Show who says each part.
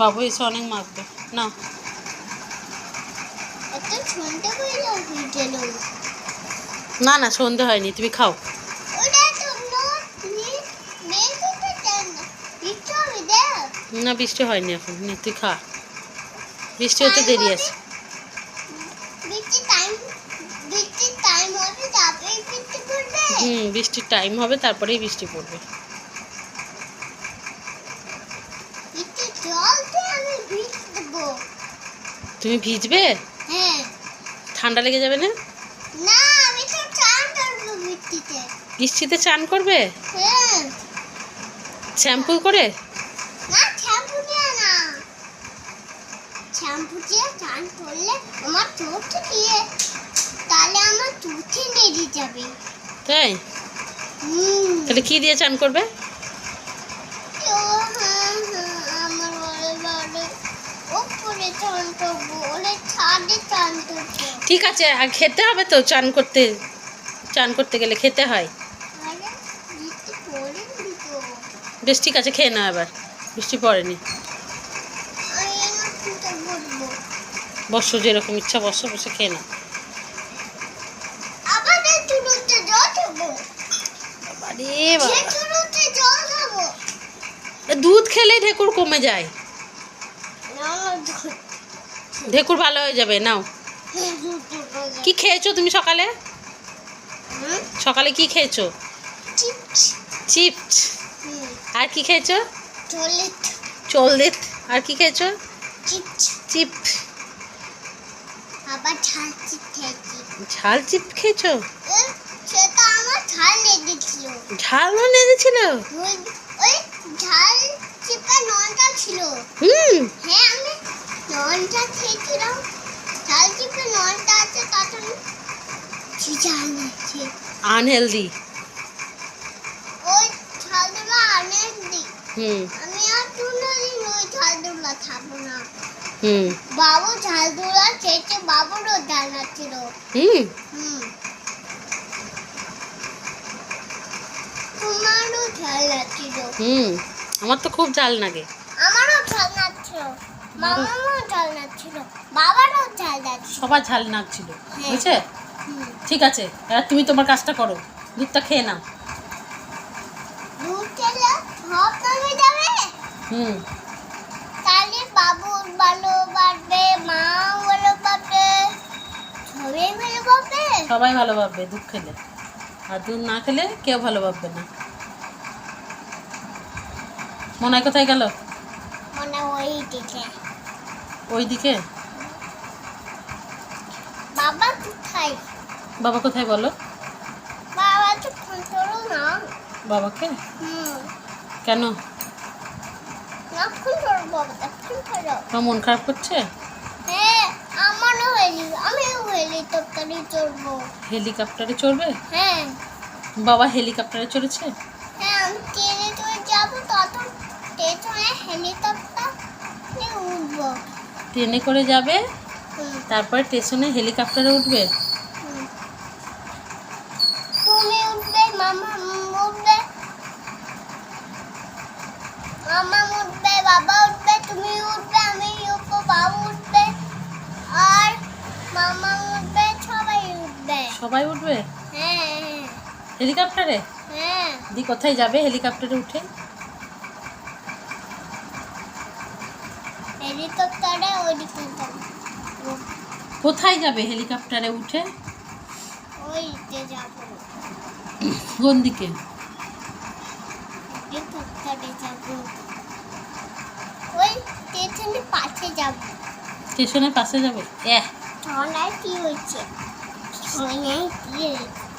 Speaker 1: বাবু এসে অনেক মারবে না। না না সন্ধে হয়নি তুমি খাও।
Speaker 2: নি
Speaker 1: বৃষ্টি হয়নি এখন। নে তুই খা। বৃষ্টি হতে দেরি আছে। হুম বৃষ্টির টাইম হবে তারপরেই বৃষ্টি পড়বে
Speaker 2: বৃষ্টি জলতে আমি ভিজ দেবো
Speaker 1: তুমি ভিজবে?
Speaker 2: হ্যাঁ।
Speaker 1: ঠান্ডা লেগে যাবে না?
Speaker 2: না আমি তো চান করব বৃষ্টিতে
Speaker 1: বৃষ্টিতে চান করবে?
Speaker 2: হ্যাঁ।
Speaker 1: শ্যাম্পু করে?
Speaker 2: না শ্যাম্পু দিয়ে না। শ্যাম্পু দিয়ে চান করলে আমার চোখ দিয়ে তাহলে আমার চোখে লেগে যাবে।
Speaker 1: তাই? তাহলে কি দিয়ে চান করবে? ঠিক আছে আর খেতে হবে তো চান করতে চান করতে গেলে খেতে হয়। বেশ ঠিক আছে খেয়ে নাও এবার বৃষ্টি পড়েনি। বসো যেরকম ইচ্ছা বসো বসে খেয়ে নাও। দুধ খেলে ঢেকুর কমে যায়। ঢেকুর ভালো হয়ে যাবে নাও। কি খেয়েছো তুমি সকালে? সকালে কি খেয়েছো?
Speaker 2: চিপস।
Speaker 1: আর কি খেয়েছো?
Speaker 2: চলে
Speaker 1: চলদিত। আর কি খেয়েছো? চিপ
Speaker 2: আবার ঝাল চিপ খেয়েছি।
Speaker 1: ঝাল চিপ খেয়েছো?
Speaker 2: সেটা আমার ঝাল লেগেছিল।
Speaker 1: ঝালও লেগেছিল?
Speaker 2: ওই ওই ঝাল চিপে ননটা ছিল।
Speaker 1: হুম।
Speaker 2: হ্যাঁ আমি ননটা খেয়েছিলাম। ননটা আছে তখন
Speaker 1: আনহেলদি।
Speaker 2: ওই
Speaker 1: হুম।
Speaker 2: আমি আর কোনোদিন ওই খাব না।
Speaker 1: হুম।
Speaker 2: বাবু খেয়েছে বাবুরও জানা ছিল।
Speaker 1: হুম।
Speaker 2: হুম। তোমারও ঝাল লাগছিল
Speaker 1: হুম। আমার তো খুব ঝাল লাগে।
Speaker 2: আমারও ঝাল লাগছিল মামারও ঝাল বাবারও ঝাল লাগছিল
Speaker 1: সবার ঝাল লাগছিল বুঝছে ঠিক আছে এবার তুমি তোমার কাজটা করো দুধটা খেয়ে নাও।
Speaker 2: দুধ খেলে সব নামে যাবে?
Speaker 1: হুম।
Speaker 2: তাহলে বাবু ভালো পারবে মা ভালো পারবে সবাই ভালো পারবে?
Speaker 1: সবাই ভালো ভাববে দুধ খেলে। আর দুধ না খেলে কেউ ভালো ভাববে না। মনে হয় কোথায় গেল?
Speaker 2: মনে ওই দিকে।
Speaker 1: ওই দিকে
Speaker 2: বাবা কোথায়?
Speaker 1: বাবা কোথায় বলো?
Speaker 2: বাবা তো ফোন করো না।
Speaker 1: বাবাকে?
Speaker 2: হুম।
Speaker 1: কেন?
Speaker 2: না ফোন করো বাবা ফোন করো
Speaker 1: তোমার মন খারাপ করছে?
Speaker 2: হ্যাঁ আমারও হেলি আমিও হেলিকপ্টারে চড়বো।
Speaker 1: হেলিকপ্টারে চড়বে?
Speaker 2: হ্যাঁ।
Speaker 1: বাবা হেলিকপ্টারে চড়েছে?
Speaker 2: হ্যাঁ আমি ট্রেনে চড়ে যাব তখন স্টেশনে হেলিকপ্টার উঠবো।
Speaker 1: ট্রেনে করে যাবে তারপরে স্টেশনে হেলিকপ্টারে উঠবে।
Speaker 2: তুমি উঠবে মামা উঠবে। মামা উঠবে বাবা উঠবে তুমি উঠবে আমি উঠবো বাবু উঠবে। আর মামা উঠবে সবাই উঠবে।
Speaker 1: সবাই উঠবে?
Speaker 2: হ্যাঁ
Speaker 1: হেলিকপ্টারে?
Speaker 2: হ্যাঁ।
Speaker 1: দি কোথায় যাবে হেলিকপ্টারে উঠে?
Speaker 2: হেলিকপ্টারে
Speaker 1: কোথায় যাবে হেলিকপ্টারে উঠে?
Speaker 2: ওইদিকে যাব।
Speaker 1: কোন দিকে?
Speaker 2: হেলিকপ্টারে যাব। ওই স্টেশনের পাশে যাব।
Speaker 1: স্টেশনের পাশে যাবে? এহ।
Speaker 2: ঠান্ডায় কি হয়েছে? কি হয়েছে?